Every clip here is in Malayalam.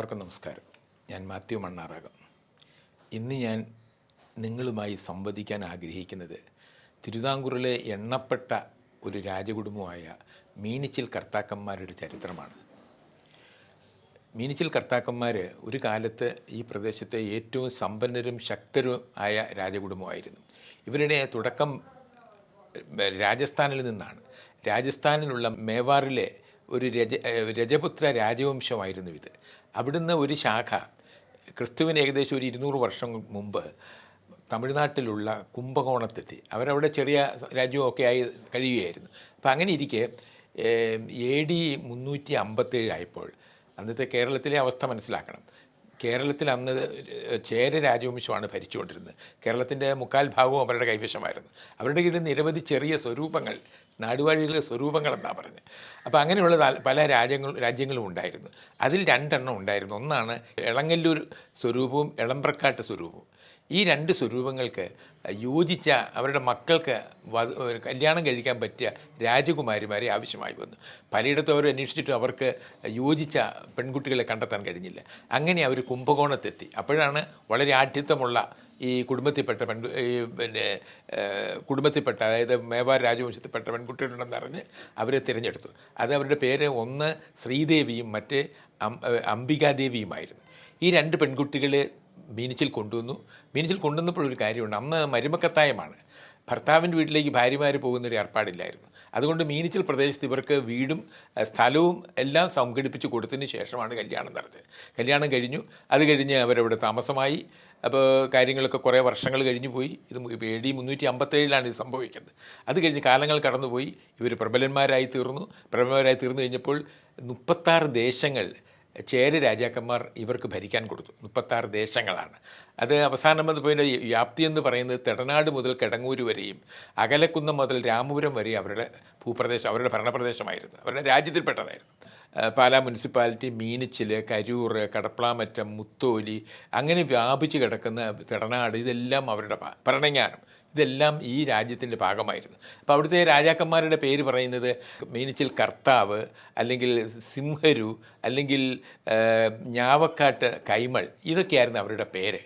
എല്ലാവർക്കും നമസ്കാരം. ഞാൻ മാത്യു മണ്ണാറാകം. ഇന്ന് ഞാൻ നിങ്ങളുമായി സംവദിക്കാൻ ആഗ്രഹിക്കുന്നത് തിരുവിതാംകൂറിലെ എണ്ണപ്പെട്ട ഒരു രാജകുടുംബമായ മീനിച്ചിൽ കർത്താക്കന്മാരുടെ ചരിത്രമാണ്. മീനിച്ചിൽ കർത്താക്കന്മാർ ഒരു കാലത്ത് ഈ പ്രദേശത്തെ ഏറ്റവും സമ്പന്നരും ശക്തരും ആയ രാജകുടുംബമായിരുന്നു. ഇവരുടെ തുടക്കം രാജസ്ഥാനിൽ നിന്നാണ്. രാജസ്ഥാനിലുള്ള മേവാറിലെ ഒരു രജ രജപുത്ര രാജവംശമായിരുന്നു ഇത്. അവിടുന്ന് ഒരു ശാഖ ക്രിസ്തുവിന് ഏകദേശം ഒരു ഇരുന്നൂറ് വർഷം മുമ്പ് തമിഴ്നാട്ടിലുള്ള കുംഭകോണത്തെത്തി. അവരവിടെ ചെറിയ രാജ്യമൊക്കെ ആയി കഴിയുകയായിരുന്നു. അപ്പോൾ അങ്ങനെ ഇരിക്കെ എ ഡി മുന്നൂറ്റി അമ്പത്തേഴ് ആയപ്പോൾ അന്നത്തെ കേരളത്തിലെ അവസ്ഥ മനസ്സിലാക്കണം. കേരളത്തിൽ അന്ന് ചേര രാജവംശമാണ് ഭരിച്ചുകൊണ്ടിരുന്നത്. കേരളത്തിന്റെ മുക്കാൽ ഭാഗവും അവരുടെ കൈവശമായിരുന്നു. അവരുടെ കീഴിൽ നിരവധി ചെറിയ സ്വരൂപങ്ങൾ നാടുവാഴികളുടെ സ്വരൂപങ്ങൾ എന്നാണ് പറഞ്ഞത്. അപ്പോൾ അങ്ങനെയുള്ള പല രാജ്യങ്ങൾ രാജ്യങ്ങളും ഉണ്ടായിരുന്നു. അതിൽ രണ്ടെണ്ണം ഉണ്ടായിരുന്നു. ഒന്നാണ് എളങ്ങല്ലൂർ സ്വരൂപവും എളമ്പ്രക്കാട്ട് സ്വരൂപവും. ഈ രണ്ട് സ്വരൂപങ്ങൾക്ക് യോജിച്ച അവരുടെ മക്കൾക്ക് കല്യാണം കഴിക്കാൻ പറ്റിയ രാജകുമാരിമാരെ ആവശ്യമായി വന്നു. പലയിടത്തും അവർ അന്വേഷിച്ചിട്ട് അവർക്ക് യോജിച്ച പെൺകുട്ടികളെ കണ്ടെത്താൻ കഴിഞ്ഞില്ല. അങ്ങനെ അവർ കുംഭകോണത്തെത്തി. അപ്പോഴാണ് വളരെ ആഠ്യത്വമുള്ള ഈ കുടുംബത്തിൽപ്പെട്ട പെൺ ഈ പിന്നെ കുടുംബത്തിൽപ്പെട്ട അതായത് മേവാർ രാജവംശത്തിൽപ്പെട്ട പെൺകുട്ടികളുണ്ടെന്ന് അറിഞ്ഞ് അവരെ തിരഞ്ഞെടുത്തു. അത് അവരുടെ പേര് ഒന്ന് ശ്രീദേവിയും മറ്റേ അംബികാദേവിയുമായിരുന്നു. ഈ രണ്ട് പെൺകുട്ടികളെ മീനച്ചിൽ കൊണ്ടുവന്നു. മീനച്ചിൽ കൊണ്ടുവന്നപ്പോൾ ഒരു കാര്യമുണ്ട്. അന്ന് മരുമക്കത്തായമാണ്. ഭർത്താവിന്റെ വീട്ടിലേക്ക് ഭാര്യമാർ പോകുന്നൊരു ഏർപ്പാടില്ലായിരുന്നു. അതുകൊണ്ട് മീനച്ചിൽ പ്രദേശത്ത് ഇവർക്ക് വീടും സ്ഥലവും എല്ലാം സംഘടിപ്പിച്ച് കൊടുത്തതിന് ശേഷമാണ് കല്യാണം നടന്നത്. കല്യാണം കഴിഞ്ഞു. അത് കഴിഞ്ഞ് അവരവിടെ താമസമായി. അപ്പോൾ കാര്യങ്ങളൊക്കെ കുറേ വർഷങ്ങൾ കഴിഞ്ഞു പോയി. ഇത് എ ഡി മുന്നൂറ്റി അമ്പത്തേഴിലാണ് ഇത് സംഭവിക്കുന്നത്. അത് കഴിഞ്ഞ് കാലങ്ങൾ കടന്നുപോയി. ഇവർ പ്രബലന്മാരായി തീർന്നു. പ്രബലന്മാരായി തീർന്നു കഴിഞ്ഞപ്പോൾ മുപ്പത്താറ് ദേശങ്ങൾ ചേര രാജാക്കന്മാർ ഇവർക്ക് ഭരിക്കാൻ കൊടുത്തു. മുപ്പത്താറ് ദേശങ്ങളാണ്. അത് അവസാനം അത് പോയി വ്യാപ്തി എന്ന് പറയുന്നത് തെടനാട് മുതൽ കിടങ്ങൂര് വരെയും അകലക്കുന്നം മുതൽ രാമപുരം വരെയും അവരുടെ ഭൂപ്രദേശം അവരുടെ ഭരണപ്രദേശമായിരുന്നു. അവരുടെ രാജ്യത്തിൽപ്പെട്ടതായിരുന്നു. പാലാ മുനിസിപ്പാലിറ്റി മീനച്ചിൽ കരൂർ കടപ്ലാമറ്റം മുത്തോലി അങ്ങനെ വ്യാപിച്ച് കിടക്കുന്ന തെടനാട് ഇതെല്ലാം അവരുടെ ഭരണങ്ങാനം ഇതെല്ലാം ഈ രാജ്യത്തിന്റെ ഭാഗമായിരുന്നു. അപ്പോൾ അവിടുത്തെ രാജാക്കന്മാരുടെ പേര് പറയുന്നത് മീനച്ചിൽ കർത്താവ് അല്ലെങ്കിൽ സിംഹരു അല്ലെങ്കിൽ ഞാവക്കാട്ട് കൈമൾ ഇതൊക്കെയായിരുന്നു അവരുടെ പേര്.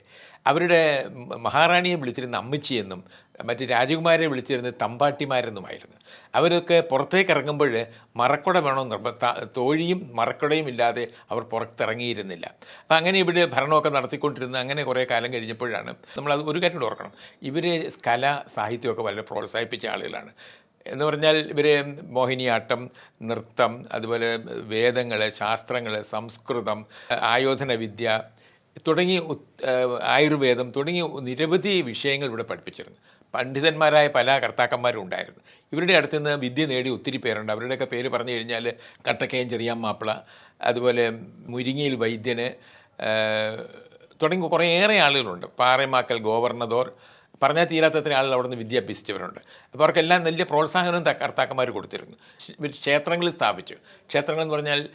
അവരുടെ മഹാറാണിയെ വിളിച്ചിരുന്ന അമ്മച്ചിയെന്നും മറ്റ് രാജകുമാരെ വിളിച്ചിരുന്ന തമ്പാട്ടിമാരെന്നുമായിരുന്നു. അവരൊക്കെ പുറത്തേക്ക് ഇറങ്ങുമ്പോൾ മറക്കുട നിർബ തോഴിയും മറക്കുടയും ഇല്ലാതെ അവർ പുറത്തിറങ്ങിയിരുന്നില്ല. അപ്പം അങ്ങനെ ഇവിടെ ഭരണമൊക്കെ നടത്തിക്കൊണ്ടിരുന്ന അങ്ങനെ കുറേ കാലം കഴിഞ്ഞപ്പോഴാണ് നമ്മളത് ഒരു കാര്യം കൂടെ ഓർക്കണം. ഇവർ കല സാഹിത്യമൊക്കെ വളരെ പ്രോത്സാഹിപ്പിച്ച ആളുകളാണ്. എന്ന് പറഞ്ഞാൽ ഇവർ മോഹിനിയാട്ടം നൃത്തം അതുപോലെ വേദങ്ങൾ ശാസ്ത്രങ്ങൾ സംസ്കൃതം ആയോധന വിദ്യ തുടങ്ങി ആയുർവേദം തുടങ്ങി നിരവധി വിഷയങ്ങൾ ഇവിടെ പഠിപ്പിച്ചിരുന്നു. പണ്ഡിതന്മാരായ പല കർത്താക്കന്മാരും ഉണ്ടായിരുന്നു. ഇവരുടെ അടുത്ത് നിന്ന് വിദ്യ നേടി ഒത്തിരി പേരുണ്ട്. അവരുടെയൊക്കെ പേര് പറഞ്ഞു കഴിഞ്ഞാൽ കട്ടക്കയം ചെറിയാൻ മാപ്പിള അതുപോലെ മുരിങ്ങിയിൽ വൈദ്യന് തുടങ്ങി കുറേയേറെ ആളുകളുണ്ട്. പാറേമാക്കൽ ഗോവർണദോർ പറഞ്ഞാൽ തീരാത്തത്ര ആളുകൾ അവിടെ നിന്ന് വിദ്യ അഭ്യസിച്ചവരുണ്ട് അപ്പോൾ അവർക്കെല്ലാം വലിയ പ്രോത്സാഹനവും കർത്താക്കന്മാർ കൊടുത്തിരുന്നു. ക്ഷേത്രങ്ങൾ സ്ഥാപിച്ചു. ക്ഷേത്രങ്ങൾ എന്ന് പറഞ്ഞാൽ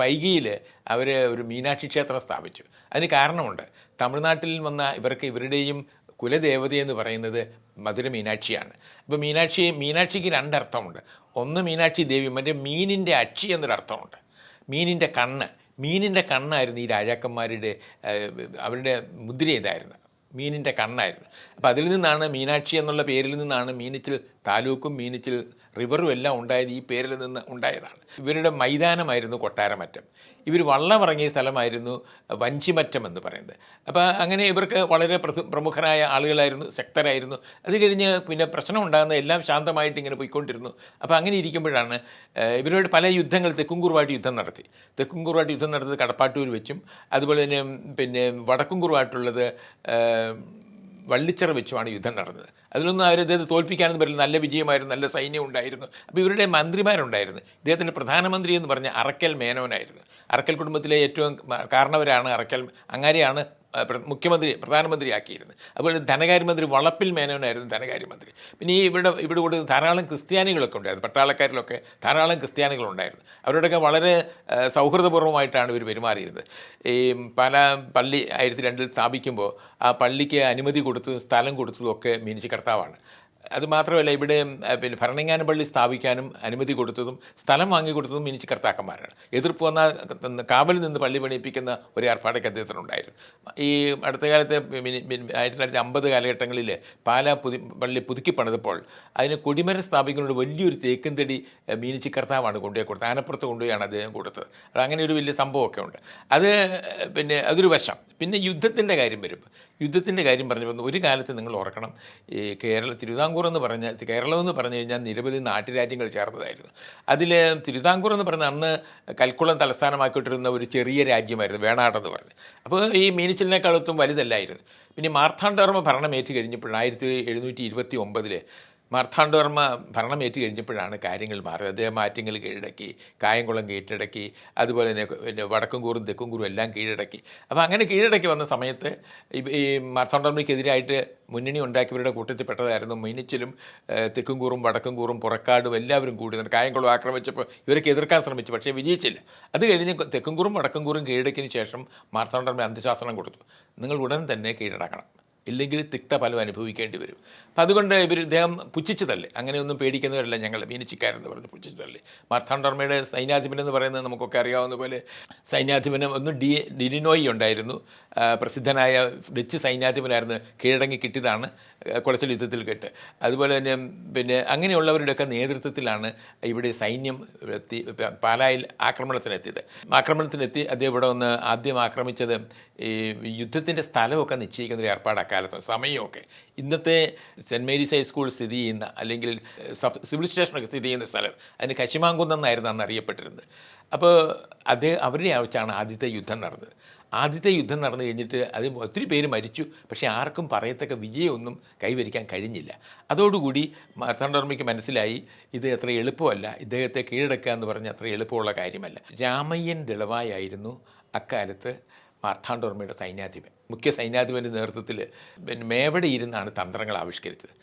പൈകിയിൽ അവർ ഒരു മീനാക്ഷി ക്ഷേത്രം സ്ഥാപിച്ചു. അതിന് കാരണമുണ്ട്. തമിഴ്നാട്ടിൽ വന്ന ഇവർക്ക് ഇവരുടെയും കുലദേവതയെന്ന് പറയുന്നത് മധുര മീനാക്ഷിയാണ്. അപ്പോൾ മീനാക്ഷി മീനാക്ഷിക്ക് രണ്ടർത്ഥമുണ്ട്. ഒന്ന് മീനാക്ഷി ദേവി മറ്റേ മീനിന്റെ അക്ഷി എന്നൊരർത്ഥമുണ്ട്. മീനിന്റെ കണ്ണ് മീനിന്റെ കണ്ണായിരുന്നു ഈ രാജാക്കന്മാരുടെ അവരുടെ മുദ്ര ഇതായിരുന്നു. മീനിന്റെ കണ്ണായിരുന്നു. അപ്പോൾ അതിൽ നിന്നാണ് മീനാക്ഷി എന്നുള്ള പേരിൽ നിന്നാണ് മീനിച്ചിൽ താലൂക്കും മീനിച്ചിൽ റിവറും എല്ലാം ഉണ്ടായത്. ഈ പേരിൽ നിന്ന് ഉണ്ടായതാണ്. ഇവരുടെ മൈതാനമായിരുന്നു കൊട്ടാരമറ്റം. ഇവർ വള്ളമിറങ്ങിയ സ്ഥലമായിരുന്നു വഞ്ചിമറ്റം എന്ന് പറയുന്നത്. അപ്പോൾ അങ്ങനെ ഇവർക്ക് വളരെ പ്രമുഖരായ ആളുകളായിരുന്നു ശക്തരായിരുന്നു. അത് കഴിഞ്ഞ് പിന്നെ പ്രശ്നം ഉണ്ടാകുന്ന എല്ലാം ശാന്തമായിട്ട് ഇങ്ങനെ പോയിക്കൊണ്ടിരുന്നു. അപ്പോൾ അങ്ങനെ ഇരിക്കുമ്പോഴാണ് ഇവരോട് പല യുദ്ധങ്ങൾ തെക്കുംകുറുവായിട്ട് യുദ്ധം നടത്തി. തെക്കുംകുറുവായിട്ട് യുദ്ധം നടത്തിയത് കടപ്പാട്ടൂർ വെച്ചും അതുപോലെ തന്നെ പിന്നെ വടക്കുംകുറുവായിട്ടുള്ളത് വള്ളിച്ചിറ വെച്ചുമാണ് യുദ്ധം നടന്നത്. അതിലൊന്നും അവർ ഇദ്ദേഹത്തെ തോൽപ്പിക്കാനൊന്നും പറ്റില്ല. നല്ല വിജയമായിരുന്നു നല്ല സൈന്യം ഉണ്ടായിരുന്നു. അപ്പോൾ ഇവരുടെ മന്ത്രിമാരുണ്ടായിരുന്നു. ഇദ്ദേഹത്തിന്റെ പ്രധാനമന്ത്രി എന്ന് പറഞ്ഞ അറക്കൽ മേനോനായിരുന്നു. അറക്കൽ കുടുംബത്തിലെ ഏറ്റവും കാരണവരാണ് അറക്കൽ പ്ര- മുഖ്യമന്ത്രി പ്രധാനമന്ത്രിയാക്കിയിരുന്നു. അതുപോലെ ധനകാര്യമന്ത്രി വളപ്പിൽ മേനോനായിരുന്നു ധനകാര്യമന്ത്രി. പിന്നെ ഈ ഇവിടെ ഇവിടെ കൂടെ ധാരാളം ക്രിസ്ത്യാനികളൊക്കെ ഉണ്ടായിരുന്നു. പട്ടാളക്കാരിലൊക്കെ ധാരാളം ക്രിസ്ത്യാനികളുണ്ടായിരുന്നു. അവരോടൊക്കെ വളരെ സൗഹൃദപൂർവമായിട്ടാണ് ഇവർ പെരുമാറിയിരുന്നത്. ഈ പല പള്ളി ആയിരത്തി രണ്ടിൽ സ്ഥാപിക്കുമ്പോൾ ആ പള്ളിക്ക് അനുമതി കൊടുത്തതും സ്ഥലം കൊടുത്തതും ഒക്കെ മീനിച്ച് കർത്താവാണ്. അത് മാത്രമല്ല ഇവിടെ പിന്നെ ഭരണങ്ങാന പള്ളി സ്ഥാപിക്കാനും അനുമതി കൊടുത്തതും സ്ഥലം വാങ്ങിക്കൊടുത്തതും മിനിച്ച് കർത്താക്കന്മാരാണ്. എതിർപ്പ് വന്ന കാവലിൽ നിന്ന് പള്ളി പണിയിപ്പിക്കുന്ന ഒരു ഏർപ്പാടൊക്കെ അദ്ദേഹത്തിനുണ്ടായിരുന്നു ഈ അടുത്ത കാലത്ത് ആയിരത്തി തൊള്ളായിരത്തി അമ്പത് കാലഘട്ടങ്ങളിൽ പാലാ പുതി പള്ളി പുതുക്കി പണിതപ്പോൾ അതിന് കൊടിമരം സ്ഥാപിക്കുന്നതിനോട് വലിയൊരു തേക്കും തടി മീനിച്ചി കർത്താവാണ് കൊണ്ടുപോയി കൊടുത്തത്. ആനപ്പുറത്ത് കൊണ്ടുപോയാണ് അദ്ദേഹം കൊടുത്തത്. അത് അങ്ങനെ ഒരു വലിയ സംഭവമൊക്കെ ഉണ്ട്. അത് പിന്നെ അതൊരു വശം. പിന്നെ യുദ്ധത്തിന്റെ കാര്യം വരുമ്പോൾ യുദ്ധത്തിന്റെ കാര്യം പറഞ്ഞു ഒരു കാലത്ത് നിങ്ങൾ ഓർക്കണം ഈ കേരള തിരുവിതാംകൂർ എന്ന് പറഞ്ഞ കേരളം എന്ന് പറഞ്ഞു കഴിഞ്ഞാൽ നിരവധി നാട്ടുരാജ്യങ്ങൾ ചേർന്നതായിരുന്നു. അതിൽ തിരുവിതാംകൂർ എന്ന് പറഞ്ഞ അന്ന് കൽക്കുളം തലസ്ഥാനമാക്കിയിട്ടിരുന്ന ഒരു ചെറിയ രാജ്യമായിരുന്നു വേണാടെന്ന് പറഞ്ഞ്. അപ്പോൾ ഈ മീനിച്ചിലിനേക്കാളൊത്തും വലുതല്ലായിരുന്നു. പിന്നെ മാർത്താണ്ഡവർമ്മ ഭരണം ഏറ്റു കഴിഞ്ഞപ്പോൾ ആയിരത്തി എഴുന്നൂറ്റി ഇരുപത്തി ഒമ്പതിൽ മാർത്താണ്ഡവർമ്മ ഭരണം ഏറ്റു കഴിഞ്ഞപ്പോഴാണ് കാര്യങ്ങൾ മാറിയത്. അദ്ദേഹം ആറ്റിങ്ങൽ കീഴടക്കി കായംകുളം കീഴടക്കി അതുപോലെ തന്നെ പിന്നെ വടക്കുംകൂറും തെക്കുംകൂറും എല്ലാം കീഴടക്കി. അപ്പോൾ അങ്ങനെ കീഴടക്കി വന്ന സമയത്ത് ഈ- മാർത്താണ്ഡവർമ്മയ്ക്കെതിരായിട്ട് മുന്നണി ഉണ്ടാക്കിയവരുടെ കൂട്ടത്തിൽ പെട്ടതായിരുന്നു മീനിച്ചിലും കൂറും തെക്കുംകൂറും വടക്കുംകൂറും പുറക്കാടും എല്ലാവരും കൂടി കായംകുളം ആക്രമിച്ചപ്പോൾ ഇവരൊക്കെ എതിർക്കാൻ ശ്രമിച്ചു പക്ഷേ വിജയിച്ചില്ല. അത് കഴിഞ്ഞ് തെക്കുംകൂറും വടക്കുംകൂറും കീഴടക്കിയതിന് ശേഷം മാർത്താണ്ഡവർമ്മ അന്ത്യശാസനം കൊടുത്തു. നിങ്ങൾ ഉടൻ തന്നെ കീഴടക്കണം. ഇല്ലെങ്കിൽ തിക്തഫലം അനുഭവിക്കേണ്ടി വരും. അപ്പം അതുകൊണ്ട് ഇവർ ഇദ്ദേഹം പുച്ഛിച്ചതല്ലേ? അങ്ങനെയൊന്നും പേടിക്കുന്നവരല്ല. ഞങ്ങൾ മീനച്ചിക്കാരെന്ന് പറഞ്ഞ് പുച്ഛിച്ചതല്ലേ? മാർത്താണ്ഡർമ്മയുടെ സൈന്യാധിപൻ എന്ന് പറയുന്നത് നമുക്കൊക്കെ അറിയാവുന്ന പോലെ സൈന്യാധിപനം ഒന്ന് ഡി ഡിനിനോയി ഉണ്ടായിരുന്നു. പ്രസിദ്ധനായ ഡച്ച് സൈന്യാധിപനായിരുന്നു. കീഴടങ്ങി കിട്ടിയതാണ് കുളച്ചൽ യുദ്ധത്തിൽ കേട്ട്. അതുപോലെ തന്നെ പിന്നെ അങ്ങനെയുള്ളവരുടെയൊക്കെ നേതൃത്വത്തിലാണ് ഇവിടെ സൈന്യം എത്തി പാലായിൽ ആക്രമണത്തിനെത്തിയത്. ആക്രമണത്തിനെത്തി അദ്ദേഹം ഇവിടെ ഒന്ന് ആദ്യം ആക്രമിച്ചത് ഈ യുദ്ധത്തിന്റെ സ്ഥലമൊക്കെ നിശ്ചയിക്കുന്ന ഒരു ഏർപ്പാട് അക്കാലത്ത് സമയമൊക്കെ. ഇന്നത്തെ സെന്റ് മേരീസ് ഹൈസ്കൂൾ സ്ഥിതി ചെയ്യുന്ന അല്ലെങ്കിൽ സബ് സിവിൽ സ്റ്റേഷനൊക്കെ സ്ഥിതി ചെയ്യുന്ന സ്ഥലം അതിന് കശിമാങ്കുന്നം എന്നായിരുന്നു അന്ന് അറിയപ്പെട്ടിരുന്നത്. അപ്പോൾ അത് അവരുടെ ആവശ്യമാണ് ആദ്യത്തെ യുദ്ധം നടന്നത്. ആദ്യത്തെ യുദ്ധം നടന്നു കഴിഞ്ഞിട്ട് അത് ഒത്തിരി പേര് മരിച്ചു. പക്ഷേ ആർക്കും പറയത്തക്ക വിജയമൊന്നും കൈവരിക്കാൻ കഴിഞ്ഞില്ല. അതോടുകൂടി മാർത്താണ്ഡവർമ്മയ്ക്ക് മനസ്സിലായി ഇത് അത്ര എളുപ്പമല്ല ഇദ്ദേഹത്തെ കീഴടക്കുക എന്ന് പറഞ്ഞാൽ അത്ര എളുപ്പമുള്ള കാര്യമല്ല. രാമയ്യൻ ദളവായായിരുന്നു അക്കാലത്ത്. മാർത്താണ്ഡവർമ്മയുടെ സൈന്യാധിപൻ മുഖ്യ സൈന്യാധിപന്റെ നേതൃത്വത്തിൽ മേവടെ ഇരുന്നാണ് തന്ത്രങ്ങൾ ആവിഷ്കരിച്ചത്.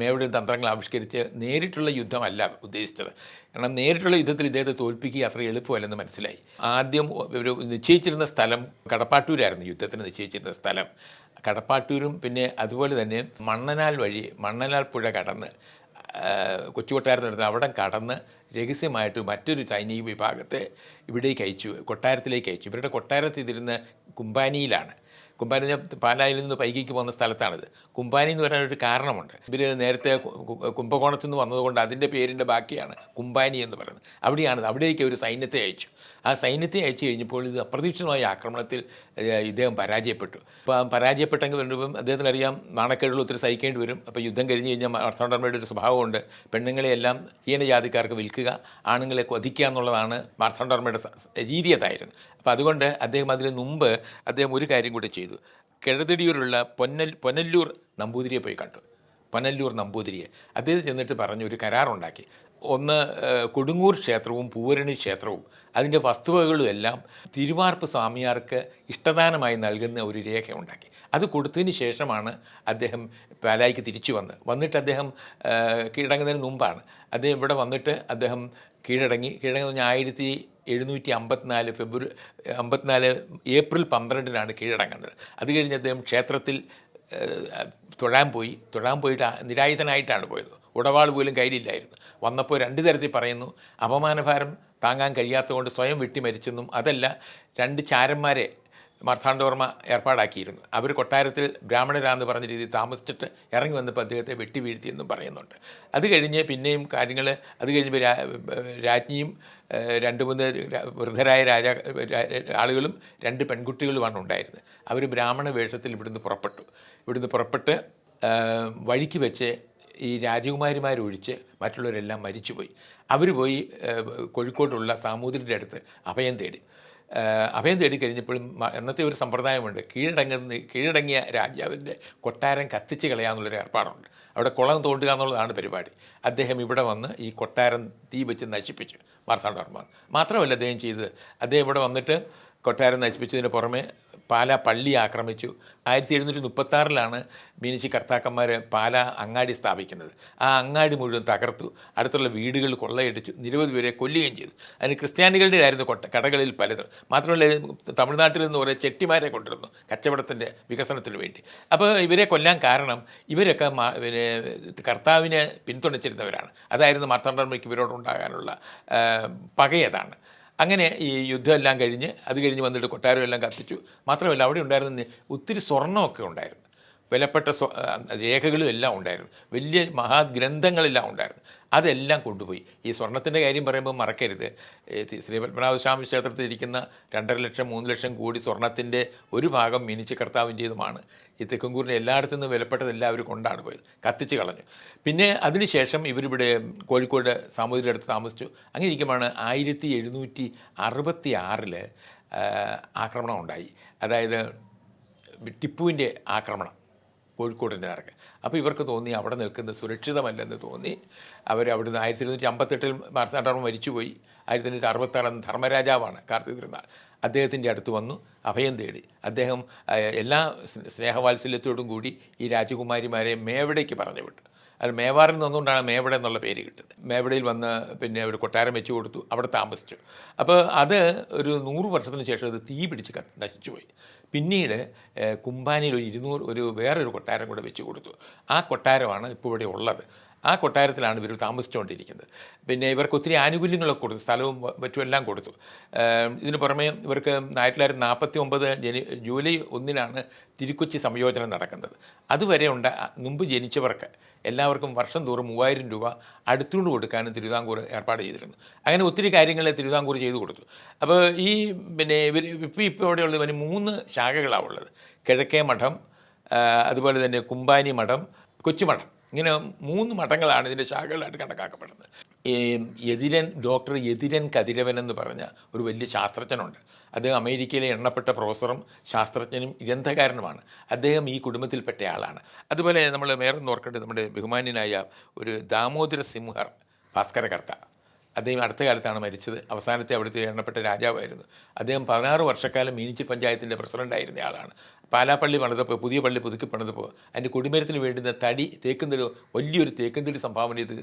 മേവടെ തന്ത്രങ്ങൾ ആവിഷ്കരിച്ച് നേരിട്ടുള്ള യുദ്ധമല്ല ഉദ്ദേശിച്ചത്. കാരണം നേരിട്ടുള്ള യുദ്ധത്തിൽ ഇദ്ദേഹത്തെ തോൽപ്പിക്കുക അത്ര എളുപ്പമല്ലെന്ന് മനസ്സിലായി. ആദ്യം ഒരു നിശ്ചയിച്ചിരുന്ന സ്ഥലം കടപ്പാട്ടൂരായിരുന്നു യുദ്ധത്തിന് നിശ്ചയിച്ചിരുന്ന സ്ഥലം. കടപ്പാട്ടൂരും പിന്നെ അതുപോലെ തന്നെ മണ്ണനാൽ വഴി മണ്ണനാൽ പുഴ കടന്ന് കൊച്ചു കൊട്ടാരത്തിനടുത്ത് അവിടെ കടന്ന് രഹസ്യമായിട്ട് മറ്റൊരു ചൈനീയ വിഭാഗത്തെ ഇവിടേക്ക് അയച്ചു കൊട്ടാരത്തിലേക്ക് അയച്ചു. ഇവരുടെ കൊട്ടാരത്തിൽ ഇതിരുന്ന് കുമ്പാനിയിലാണ് കുമ്പാനി പാലായിൽ നിന്ന് പൈകിക്ക് പോകുന്ന സ്ഥലത്താണിത്. കുമ്പാനി എന്ന് പറയാനൊരു കാരണമുണ്ട്. ഇവർ നേരത്തെ കു- കു- നിന്ന് വന്നതുകൊണ്ട് അതിന്റെ പേരിന്റെ ബാക്കിയാണ് കുമ്പാനി എന്ന് പറയുന്നത്. അവിടെയാണ് അവിടേക്ക് ഒരു സൈന്യത്തെ അയച്ചു. ആ സൈന്യത്തെ അയച്ചു കഴിഞ്ഞപ്പോൾ ഇത് അപ്രതീക്ഷിതമായ ആക്രമണത്തിൽ ഇദ്ദേഹം പരാജയപ്പെട്ടു. അപ്പോൾ ആ പരാജയപ്പെട്ടെങ്കിൽ വരുമ്പം അദ്ദേഹത്തിന് അറിയാം നാണക്കേടുകൾ ഒത്തിരി സഹിക്കേണ്ടി വരും. അപ്പോൾ യുദ്ധം കഴിഞ്ഞ് കഴിഞ്ഞാൽ മാർത്താണ്ഡവർമ്മയുടെ ഒരു സ്വഭാവമുണ്ട്. പെണ്ണുങ്ങളെയെല്ലാം ഹീനജാതിക്കാർക്ക് വിൽക്കുക ആണുങ്ങളെ കൊതിക്കുക എന്നുള്ളതാണ് മാർത്താണ്ഡവർമ്മയുടെ സ- രീതി അതായിരുന്നു. അപ്പോൾ അതുകൊണ്ട് അദ്ദേഹം അതിന് മുമ്പ് അദ്ദേഹം ഒരു കാര്യം കൂടി ചെയ്തു. കിഴതിടിയൂരുള്ള പൊന്നൽ പൊന്നല്ലൂർ നമ്പൂതിരിയെ പോയി കണ്ടു. പൊന്നല്ലൂർ നമ്പൂതിരിയെ. അദ്ദേഹം ചെന്നിട്ട് പറഞ്ഞു ഒരു കരാറുണ്ടാക്കി. ഒന്ന് കൊടുങ്ങൂർ ക്ഷേത്രവും പൂവരണി ക്ഷേത്രവും. അതിന്റെ വസ്തുവകകളും എല്ലാം തിരുവാർപ്പ് സ്വാമിയാർക്ക് ഇഷ്ടദാനമായി നൽകുന്ന ഒരു രേഖ ഉണ്ടാക്കി അത് കൊടുത്തതിന് ശേഷമാണ് അദ്ദേഹം പാലായിക്ക് തിരിച്ചു വന്ന് വന്നിട്ട് അദ്ദേഹം കീഴടങ്ങുന്നതിന് മുമ്പാണ്. അദ്ദേഹം ഇവിടെ വന്നിട്ട് അദ്ദേഹം കീഴടങ്ങി. കീഴടങ്ങി പറഞ്ഞാൽ ആയിരത്തി എഴുന്നൂറ്റി അമ്പത്തിനാല് ഫെബ്രുവരി അമ്പത്തിനാല് ഏപ്രിൽ പന്ത്രണ്ടിനാണ് കീഴടങ്ങുന്നത്. അത് കഴിഞ്ഞ് അദ്ദേഹം ക്ഷേത്രത്തിൽ തൊഴാൻ പോയി. തൊഴാൻ പോയിട്ട് നിരായുധനായിട്ടാണ് പോയത്. ഉടവാൾ പോലും കയ്യിലില്ലായിരുന്നു. വന്നപ്പോൾ രണ്ട് തരത്തിൽ പറയുന്നു അപമാനഭാരം താങ്ങാൻ കഴിയാത്തതുകൊണ്ട് സ്വയം വെട്ടി മരിച്ചെന്നും അതല്ല രണ്ട് ചാരന്മാരെ മാർത്താണ്ഡവർമ്മ ഏർപ്പാടാക്കിയിരുന്നു. അവർ കൊട്ടാരത്തിൽ ബ്രാഹ്മണരാന്ന് പറഞ്ഞ രീതിയിൽ താമസിച്ചിട്ട് ഇറങ്ങി വന്നപ്പോൾ അദ്ദേഹത്തെ വെട്ടി വീഴ്ത്തിയെന്നും പറയുന്നുണ്ട്. അത് കഴിഞ്ഞ് പിന്നെയും കാര്യങ്ങൾ അത് കഴിഞ്ഞപ്പോൾ രാജ്ഞിയും രണ്ട് മൂന്ന് വൃദ്ധരായ രാജാ ആളുകളും രണ്ട് പെൺകുട്ടികളുമാണ് ഉണ്ടായിരുന്നത്. അവർ ബ്രാഹ്മണ വേഷത്തിൽ ഇവിടുന്ന് പുറപ്പെട്ടു. ഇവിടുന്ന് പുറപ്പെട്ട് വഴിക്ക് വെച്ച് ഈ രാജകുമാരിമാരൊഴിച്ച് മറ്റുള്ളവരെല്ലാം മരിച്ചുപോയി. അവർ പോയി കോഴിക്കോട്ടുള്ള സാമൂതിരിന്റെ അടുത്ത് അഭയം തേടി. അഭയം തേടി കഴിഞ്ഞപ്പോഴും എന്നത്തെ ഒരു സമ്പ്രദായമുണ്ട്. കീഴടങ്ങുന്ന കീഴടങ്ങിയ രാജാവിന്റെ കൊട്ടാരം കത്തിച്ച് കളയാന്നുള്ളൊരു ഏർപ്പാടുണ്ട്. അവിടെ കുളം തോണ്ടുക എന്നുള്ളതാണ് പരിപാടി. അദ്ദേഹം ഇവിടെ വന്ന് ഈ കൊട്ടാരം തീ വെച്ച് നശിപ്പിച്ചു. മാർത്താണ്ഡവർമ്മ. മാത്രമല്ല അദ്ദേഹം ചെയ്തത് അദ്ദേഹം ഇവിടെ വന്നിട്ട് കൊട്ടാരം നശിപ്പിച്ചതിന് പുറമെ പാല പള്ളി ആക്രമിച്ചു. ആയിരത്തി എഴുന്നൂറ്റി മുപ്പത്താറിലാണ് മീനച്ചി കർത്താക്കന്മാർ പാലാ അങ്ങാടി സ്ഥാപിക്കുന്നത്. ആ അങ്ങാടി മുഴുവൻ തകർത്തു. അടുത്തുള്ള വീടുകൾ കൊള്ളയടിച്ചു. നിരവധി പേരെ കൊല്ലുകയും ചെയ്തു. അതിന് ക്രിസ്ത്യാനികളുടേതായിരുന്നു കൊട്ട കടകളിൽ പലത്. മാത്രമല്ല തമിഴ്നാട്ടിൽ നിന്ന് കുറേ ചെട്ടിമാരെ കൊണ്ടിരുന്നു കച്ചവടത്തിന്റെ വികസനത്തിന് വേണ്ടി. അപ്പോൾ ഇവരെ കൊല്ലാൻ കാരണം ഇവരൊക്കെ പിന്നെ കർത്താവിനെ പിന്തുണച്ചിരുന്നവരാണ്. അതായിരുന്നു മാർത്താണ്ഡർമ്മയ്ക്ക് ഇവരോടുണ്ടാകാനുള്ള പകയതാണ്. അങ്ങനെ ഈ യുദ്ധമെല്ലാം കഴിഞ്ഞ് അത് കഴിഞ്ഞ് വന്നിട്ട് കൊട്ടാരമെല്ലാം കത്തിച്ചു. മാത്രമല്ല അവിടെ ഉണ്ടായിരുന്ന ഒത്തിരി സ്വർണമൊക്കെ ഉണ്ടായിരുന്നു. വിലപ്പെട്ട രേഖകളും എല്ലാം ഉണ്ടായിരുന്നു. വലിയ മഹാഗ്രന്ഥങ്ങളെല്ലാം ഉണ്ടായിരുന്നു. അതെല്ലാം കൊണ്ടുപോയി. ഈ സ്വർണത്തിന്റെ കാര്യം പറയുമ്പോൾ മറക്കരുത്. ശ്രീ പത്മനാഭസ്വാമി ക്ഷേത്രത്തിൽ ഇരിക്കുന്ന രണ്ടര ലക്ഷം മൂന്ന് ലക്ഷം കോടി സ്വർണത്തിന്റെ ഒരു ഭാഗം മിനിച്ച് കർത്താവിന്റേതുമാണ്. ഈ തെക്കുംകൂറിന് എല്ലായിടത്തു നിന്നും വിലപ്പെട്ടതെല്ലാം അവർ കൊണ്ടാണ് പോയത്. കത്തിച്ച് കളഞ്ഞു. പിന്നെ അതിനുശേഷം ഇവരിവിടെ കോഴിക്കോട് സാമൂതിരി അടുത്ത് താമസിച്ചു. അങ്ങനെ ഇരിക്കുമ്പോഴാണ് ആയിരത്തി എഴുന്നൂറ്റി അറുപത്തി ആറിൽ ആക്രമണം ഉണ്ടായി. അതായത് ടിപ്പുവിന്റെ ആക്രമണം. കോഴിക്കോടിന്റെ നേർക്ക് അപ്പോൾ ഇവർക്ക് തോന്നി അവിടെ നിൽക്കുന്നത് സുരക്ഷിതമല്ലെന്ന് തോന്നി. അവർ അവിടുന്ന് ആയിരത്തി ഇരുന്നൂറ്റി അമ്പത്തെട്ടിൽ മാർത്താണ്ഡവർമ്മ മരിച്ചുപോയി. ആയിരത്തി എണ്ണൂറ്റി അറുപത്താറാം ധർമ്മരാജാവാണ് കാർത്തിക തിരുനാൾ. അദ്ദേഹത്തിന്റെ അടുത്ത് വന്നു അഭയം തേടി. അദ്ദേഹം എല്ലാ സ്നേ- സ്നേഹവാത്സല്യത്തോടും കൂടി ഈ രാജകുമാരിമാരെ മേവടയ്ക്ക് പറഞ്ഞു വിട്ടു അത് മേവാറിൽ നിന്നുകൊണ്ടാണ് മേവട എന്നുള്ള പേര് കിട്ടുന്നത്. മേവടയിൽ വന്ന് പിന്നെ ഒരു കൊട്ടാരം വെച്ച് കൊടുത്തു അവിടെ താമസിച്ചു. അപ്പോൾ അത് ഒരു നൂറ് വർഷത്തിന് ശേഷം അത് തീ പിടിച്ച് കത്ത് നശിച്ചുപോയി. പിന്നീട് കുമ്പാനിയിൽ ഒരു ഇരുന്നൂറ് ഒരു വേറൊരു കൊട്ടാരം കൂടെ വെച്ച് കൊടുത്തു. ആ കൊട്ടാരമാണ് ഇപ്പോൾ ഇവിടെ ഉള്ളത്. ആ കൊട്ടാരത്തിലാണ് ഇവർ താമസിച്ചുകൊണ്ടിരിക്കുന്നത്. പിന്നെ ഇവർക്ക് ഒത്തിരി ആനുകൂല്യങ്ങളൊക്കെ കൊടുത്തു സ്ഥലവും മറ്റുമെല്ലാം കൊടുത്തു. ഇതിന് പുറമെ ഇവർക്ക് ആയിരത്തി തൊള്ളായിരത്തി നാൽപ്പത്തി ഒമ്പത് ജനി ജൂലൈ ഒന്നിനാണ് തിരുക്കൊച്ചി സംയോജനം നടക്കുന്നത്. അതുവരെ ഉണ്ട് മുമ്പ് ജനിച്ചവർക്ക് എല്ലാവർക്കും വർഷം തോറും മൂവായിരം രൂപ അടുത്തുകൊണ്ട് കൊടുക്കാനും തിരുവിതാംകൂർ ഏർപ്പാട് ചെയ്തിരുന്നു. അങ്ങനെ ഒത്തിരി കാര്യങ്ങൾ തിരുവിതാംകൂർ ചെയ്തു കൊടുത്തു. അപ്പോൾ ഈ പിന്നെ ഇവർ ഇപ്പോൾ ഇപ്പോൾ ഇവിടെയുള്ള ഇവന് മൂന്ന് ശാഖകളാണ് ഉള്ളത്. കിഴക്കേ മഠം അതുപോലെ തന്നെ കുമ്പാനി മഠം കൊച്ചുമഠം. ഇങ്ങനെ മൂന്ന് മഠങ്ങളാണ് ഇതിന്റെ ശാഖകളായിട്ട് കണക്കാക്കപ്പെടുന്നത്. എതിരൻ ഡോക്ടർ എതിരൻ കതിരവൻ എന്ന് പറഞ്ഞ ഒരു വലിയ ശാസ്ത്രജ്ഞനുണ്ട്. അദ്ദേഹം അമേരിക്കയിലെ എണ്ണപ്പെട്ട പ്രൊഫസറും ശാസ്ത്രജ്ഞനും ഗ്രന്ഥകാരനുമാണ്. അദ്ദേഹം ഈ കുടുംബത്തിൽപ്പെട്ട ആളാണ്. അതുപോലെ നമ്മൾ വേറെ ഓർക്കേണ്ടത് നമ്മുടെ ബഹുമാന്യനായ ഒരു ദാമോദര സിംഹർ ഭാസ്കരകർത്ത. അദ്ദേഹം അടുത്ത കാലത്താണ് മരിച്ചത്. അവസാനത്തെ അവിടുത്തെ എണ്ണപ്പെട്ട രാജാവായിരുന്നു. അദ്ദേഹം പതിനാറ് വർഷക്കാലം മീനിച്ചി പഞ്ചായത്തിന്റെ പ്രസിഡന്റായിരുന്ന ആളാണ്. പാലാപ്പള്ളി പണിതപ്പോൾ പുതിയ പള്ളി പുതുക്കി പണിതപ്പോൾ അതിന്റെ കുടിമരത്തിന് വേണ്ടുന്ന തടി തേക്കുന്നൊരു വലിയൊരു തേക്കുന്നൊരു സംഭാവന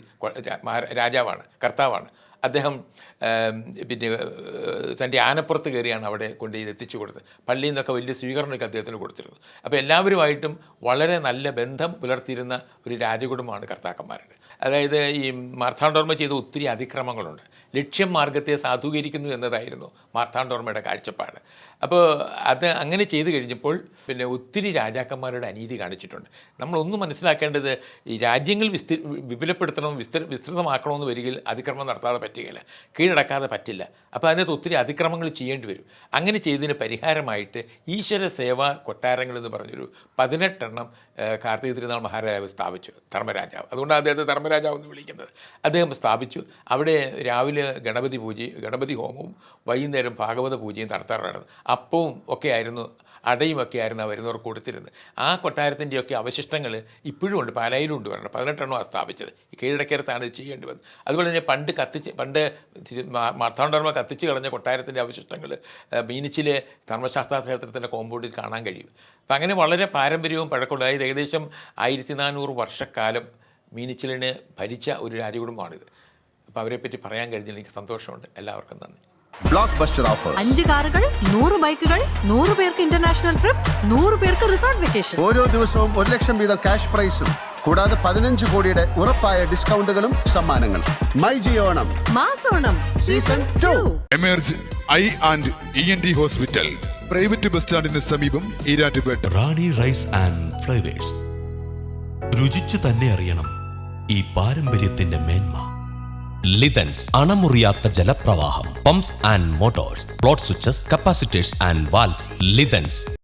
മഹാ- രാജാവാണ് കർത്താവാണ്. അദ്ദേഹം പിന്നെ തന്റെ ആനപ്പുറത്ത് കയറിയാണ് അവിടെ കൊണ്ട് ഇത് എത്തിച്ചു കൊടുത്തത്. പള്ളിയിൽ നിന്നൊക്കെ വലിയ സ്വീകരണമൊക്കെ അദ്ദേഹത്തിന് കൊടുത്തിരുന്നു. അപ്പോൾ എല്ലാവരുമായിട്ടും വളരെ നല്ല ബന്ധം പുലർത്തിയിരുന്ന ഒരു രാജകുടുംബമാണ് കർത്താക്കന്മാരുടെ. അതായത് ഈ മാർത്താണ്ഡോർമ്മ ചെയ്ത ഒത്തിരി അതിക്രമങ്ങളുണ്ട്. ലക്ഷ്യം മാർഗത്തെ സാധൂകരിക്കുന്നു എന്നതായിരുന്നു മാർത്താണ്ഡോർമ്മയുടെ കാഴ്ചപ്പാട്. അപ്പോൾ അത് അങ്ങനെ ചെയ്തു കഴിഞ്ഞപ്പോൾ പിന്നെ ഒത്തിരി രാജാക്കന്മാരുടെ അനീതി കാണിച്ചിട്ടുണ്ട്. നമ്മളൊന്നും മനസ്സിലാക്കേണ്ടത് ഈ രാജ്യങ്ങൾ വിസ്തി വിപുലപ്പെടുത്തണം വിസ്തൃ വിസ്തൃതമാക്കണമെന്ന് വരികയിൽ അതിക്രമം നടത്താതെ പറ്റുകയില്ല. കീഴടക്കാതെ പറ്റില്ല. അപ്പോൾ അതിനകത്ത് ഒത്തിരി അതിക്രമങ്ങൾ ചെയ്യേണ്ടി വരും. അങ്ങനെ ചെയ്തതിന് പരിഹാരമായിട്ട് ഈശ്വര സേവാ കൊട്ടാരങ്ങൾ എന്ന് പറഞ്ഞൊരു പതിനെട്ടെണ്ണം കാർത്തിക തിരുനാൾ മഹാരാജാവ് സ്ഥാപിച്ചു. ധർമ്മരാജാവ്. അതുകൊണ്ട് അദ്ദേഹത്തെ ധർമ്മരാജാവ് എന്ന് വിളിക്കുന്നത്. അദ്ദേഹം സ്ഥാപിച്ചു. അവിടെ രാവിലെ ഗണപതി പൂജ ഗണപതി ഹോമവും വൈകുന്നേരം ഭാഗവത പൂജയും നടത്താറുണ്ടായിരുന്നു. അപ്പവും ഒക്കെ ആയിരുന്നു അടയും ഒക്കെ ആയിരുന്നു ആ വരുന്നവർക്ക് കൊടുത്തിരുന്നത്. ആ കൊട്ടാരത്തിന്റെയൊക്കെ അവശിഷ്ടങ്ങൾ ഇപ്പോഴും ഉണ്ട് പാലായിലും ഉണ്ട് വരണം പതിനെട്ടെണ്ണമാണ് സ്ഥാപിച്ചത്. ഈ കീഴടക്കരത്താണ് ഇത് ചെയ്യേണ്ടി വന്നത്. അതുപോലെ തന്നെ പണ്ട് കത്തിച്ച് പണ്ട് മാർത്താണ്ഡവർമ്മ കത്തിച്ച് കളഞ്ഞ കൊട്ടാരത്തിന്റെ അവശിഷ്ടങ്ങൾ മീനിച്ചിലെ ധർമ്മശാസ്ത്ര ക്ഷേത്രത്തിന്റെ കോമ്പൗണ്ടിൽ കാണാൻ കഴിയും. അപ്പം അങ്ങനെ വളരെ പാരമ്പര്യവും പഴക്കമുള്ള അതായത് ഏകദേശം ആയിരത്തി നാനൂറ് വർഷക്കാലം മീനിച്ചിലിനെ ഭരിച്ച ഒരു രാജകുടുംബമാണിത്. അപ്പോൾ അവരെപ്പറ്റി പറയാൻ കഴിഞ്ഞതിൽ എനിക്ക് സന്തോഷമുണ്ട്. എല്ലാവർക്കും നന്ദി. ബ്ലോക്ക് ബസ്റ്റർ ഓഫർ അഞ്ച് കാറുകൾ നൂറ് ബൈക്കുകൾ നൂറ് പേർക്ക് ഇന്റർനാഷണൽ ട്രിപ്പ് നൂറ് പേർക്ക് റിസോർട്ട് വെക്കേഷൻ ഓരോ ദിവസവും ഒരു ലക്ഷം വീതം ക്യാഷ് പ്രൈസും കൂടാതെ പതിനഞ്ച് കോടിയുടെ ഉറപ്പായ ഡിസ്കൗണ്ടുകളും സമ്മാനങ്ങളും. മൈ ജിയോണം മാസോണം season two emerge I and E N D hospital private bus സ്റ്റാൻഡിന് സമീപം Erattupetta Rani rice and flowers രുചിച്ചു തന്നെ അറിയണം ഈ പാരമ്പര്യത്തിന്റെ മേന്മ. ലിതൻസ് അണമുറിയാത്ത ജലപ്രവാഹം pumps and motors plot switches capacitors and valves ലിതൻസ്